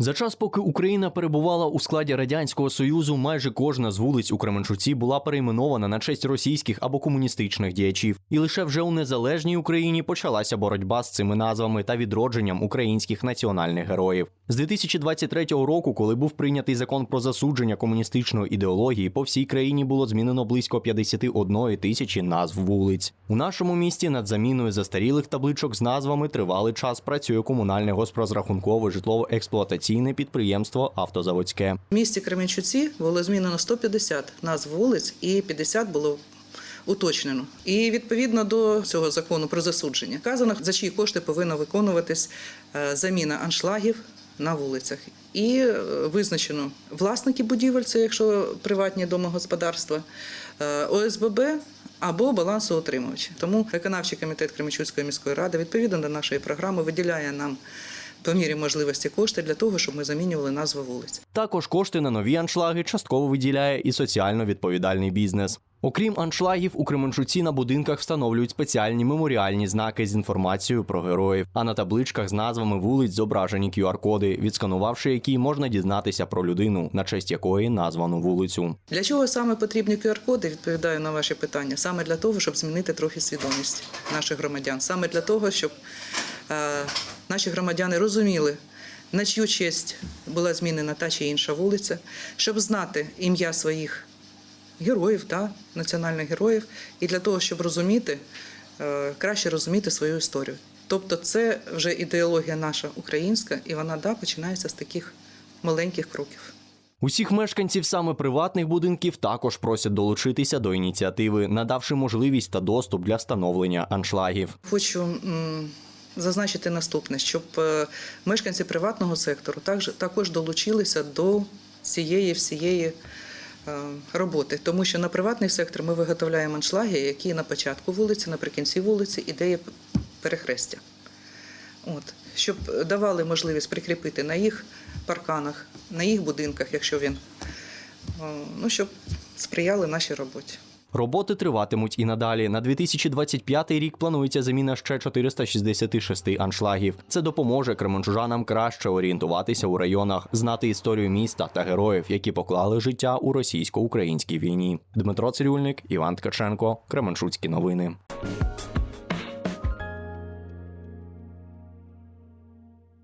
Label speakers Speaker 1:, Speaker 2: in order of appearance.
Speaker 1: За час, поки Україна перебувала у складі радянського союзу, майже кожна з вулиць у Кременчуці була перейменована на честь російських або комуністичних діячів. І лише вже у незалежній Україні почалася боротьба з цими назвами та відродженням українських національних героїв. З 2023 року, коли був прийнятий закон про засудження комуністичної ідеології, по всій країні було змінено близько 51 тисячі назв вулиць. У нашому місті над заміною застарілих табличок з назвами тривалий час працює комунальне госпрозрахункове житлово-експлуатаційне підприємство Автозаводське.
Speaker 2: В місті Кременчуці було змінено 150 назв вулиць і 50 було уточнено. І відповідно до цього закону про засудження вказано, за чиї кошти повинна виконуватись е, заміна аншлагів на вулицях. І е, визначено власники будівель, це якщо приватні домогосподарства, е, ОСББ або балансоутримувачі. Тому виконавчий комітет Кременчуцької міської ради відповідно до нашої програми виділяє нам по мірі можливості кошти для того, щоб ми замінювали назви вулиць.
Speaker 1: Також кошти на нові аншлаги частково виділяє і соціально відповідальний бізнес. Окрім аншлагів, у Кременчуці на будинках встановлюють спеціальні меморіальні знаки з інформацією про героїв, а на табличках з назвами вулиць зображені QR-коди, відсканувавши які можна дізнатися про людину, на честь якої названо вулицю.
Speaker 2: Для чого саме потрібні QR-коди? Відповідаю на ваші питання. Саме для того, щоб змінити трохи свідомість наших громадян. Саме для того, щоб е, наші громадяни розуміли, на чию честь була змінена та чи інша вулиця, щоб знати ім'я своїх героїв, та, національних героїв, і для того, щоб розуміти, е, краще розуміти свою історію. Тобто, це вже ідеологія наша українська, і вона да, починається з таких маленьких кроків.
Speaker 1: Усіх мешканців саме приватних будинків також просять долучитися до ініціативи, надавши можливість та доступ для встановлення аншлагів.
Speaker 2: Хочу зазначити наступне, щоб е, мешканці приватного сектору також, долучилися до цієї всієї е, роботи, тому що на приватний сектор ми виготовляємо аншлаги, які на початку вулиці, наприкінці вулиці і де є перехрестя. От, щоб давали можливість прикріпити на їх парканах, на їх будинках, якщо він, е, ну, щоб сприяли нашій роботі.
Speaker 1: Роботи триватимуть і надалі. На 2025 рік планується заміна ще 466 аншлагів. Це допоможе кременчужанам краще орієнтуватися у районах, знати історію міста та героїв, які поклали життя у російсько-українській війні. Дмитро Цирюльник, Іван Ткаченко, Кременчуцькі новини.